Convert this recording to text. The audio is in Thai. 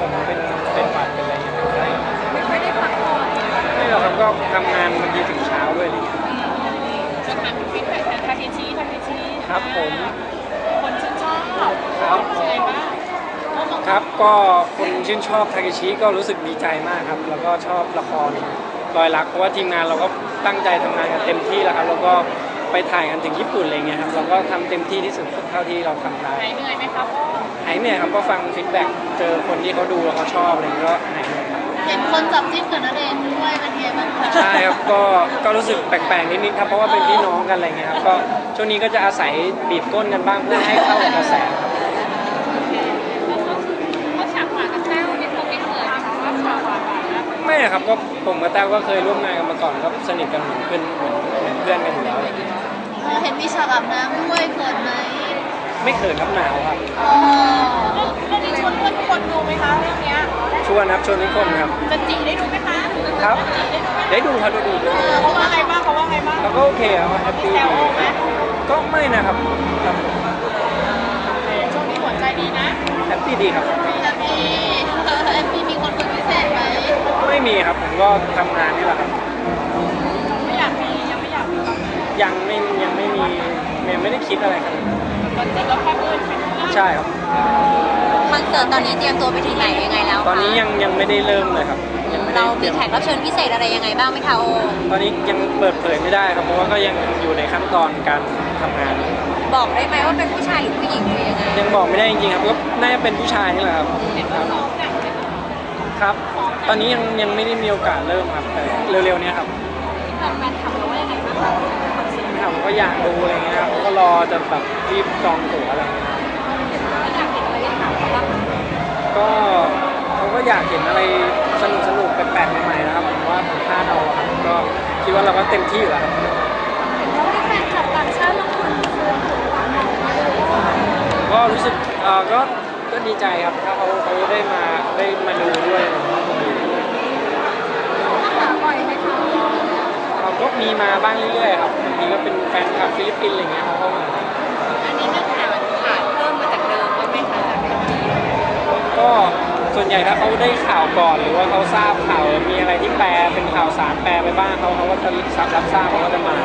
ผมเป็นเป็นหวัดเป็นอะไรอย่างเงี้ยไม่ไค่อยได้พักผ่อนไม่หรอกครับก็ทำงานบางทีถึงเช้าด้วยอะไรอย่เงี้ยจะถามถึงฟีแบ็กจากทาเคชิทาเคชิครับผมคนชื่นชอบครับผมครับก็คนชื่นชอบทาเคชิก็รู้สึกดีใจมากครับ แล้วก็ชอบละครลอยรักเพราะว่าทีมงานเราก็ตั้งใจทำงานกันเต็มที่แล้วครับแล้วก็ไปถ่ายกันถึงญี่ปุ่นอะไรเงี้ยครับเราก็ทำเต็มที่ที่สุดเท่าที่เราทำได้เหนื่อยไหมครับ หายเหนื่อยครับก็ฟังฟีดแบ็กเจอคนที่เขาดูแล้วเขาชอบอะไรเงี้ยก็หายเหนื่อยครับเห็นคนจับจิ้นกับนเดชน์ด้วยเป็นไงบ้างคะใช่ครับก็ก็รู้สึกแปลกๆนิดๆครับเพราะว่าเป็นพี่น้องกันอะไรเงี้ยครับก็ช่วงนี้ก็จะอาศัยบีบก้นกันบ้างเพื่อให้เข้ากับกระแสครับ เขาฉากหวานกับแต้วนี่คงไม่เคยนะคะว่าฉากหวานหวานนะไม่นะครับก็ผมกับแต้วก็เคยร่วมงานกันมาก่อนก็สนิทกันเหมือนเพื่อนเหมือนเหมือนเพื่อนกันอยู่แล้วอะไรเงี้ยเออเห็นมีฉากอาบน้ำด้วยเขินไหม ไม่เขินครับหนาวครับอ๋อเรื่องนี้ชวนเพื่อนทุกคนดูไหมคะเรื่องเนี้ยชวนครับชวนทุกคนครับจะจีได้ดูไหมคะครับได้ดูครับได้ดูด้วยเขาว่าไงบ้างเขาว่าไงบ้างแล้วก็โอเคครับแฮปปี้แซวดีไหมก็ไม่นะครับครับช่วงนี้หัวใจดีนะแฮปปี้ดีครับแต่มีเออแอปปี้มีคนคนพิเศษไหมไม่มีครับผมก็ทำงานนี่แหละครับ ไม่อยากมียังไม่อยากมีตอนนี้ยังไม่ยังไม่มียังไม่ได้คิดอะไรครับต อนนี้ก็แค่เพื่อนเป็นเพื่อนใช่ครับ คอนเสิร์ตตอนนี้เตรียมตัวไปถึงไหนยังไงแล้วคะตอนนี้ยังยังไม่ได้เริ่มเลยครับ ยังไม่ได้เราเตมีรียมแขกรับเชิญพิเศษอะไรยังไงบ้างไหมคะโอตอนนี้ยังเปิดเผยไม่ได้ครับ เพราะว่าก็ยังอยู่ในขั้นตอนการทำงาน บอกได้ไหมว่าเป็นผู้ชายหรือผู้หญิงหรือยังไงยังบอกไม่ได้จริงๆครับ ก็น่าจะเป็นผู้ชายนี่แหละครับครับครับ ตอนนี้ยังยังไม่ได้มีโอกาสเริ่มครับแต่เร็วๆเนี้ยครับแฟนๆถามเราว่ายังไงบ้างคะผมก็อยากดูอะไรเงี้ยค รับก็รอจะแบบรีบจองตั๋วอะไรเงี้ยอยากเห็นอะไรอยากถามเขาบ้างก็เขาก็อยากเห็นอะไรสนุกสนุกๆแปลกๆใหม่ๆนะครับผมว่าผมคาดเอาอะครับก็คิดว่าเราก็เต็มที่อยู่แล้วครับแล้วมีแฟนคลับต่างชาติบางคนซื้อตั๋วมาบอกว่าก็รู้สึกเออก็ก็ดีใจครับถ้าเขาเขาได้มาได้มาดูด้วยผมว่าผมดี หาบ่อยไหมคะ เขาก็ มีมาบ้างเรื่อยๆครับบางทีก็เป็นแฟนคลับฟิลิปปินส์อะไรเงี้ยเขาเข้ามาอันนี้เรื่องข่าวขาดเพิ่มมาจากเดิมว่าไหมคะจากเดิมทีก็ส่วนใหญ่ถ้าเขาได้ข่าวก่อน หรือว่าเขาทราบข่าวมีอะไรที่แปลเป็นข่าวสารแปลไปบ้างเขาเขาก็จะรับทราบเขาก็จะมา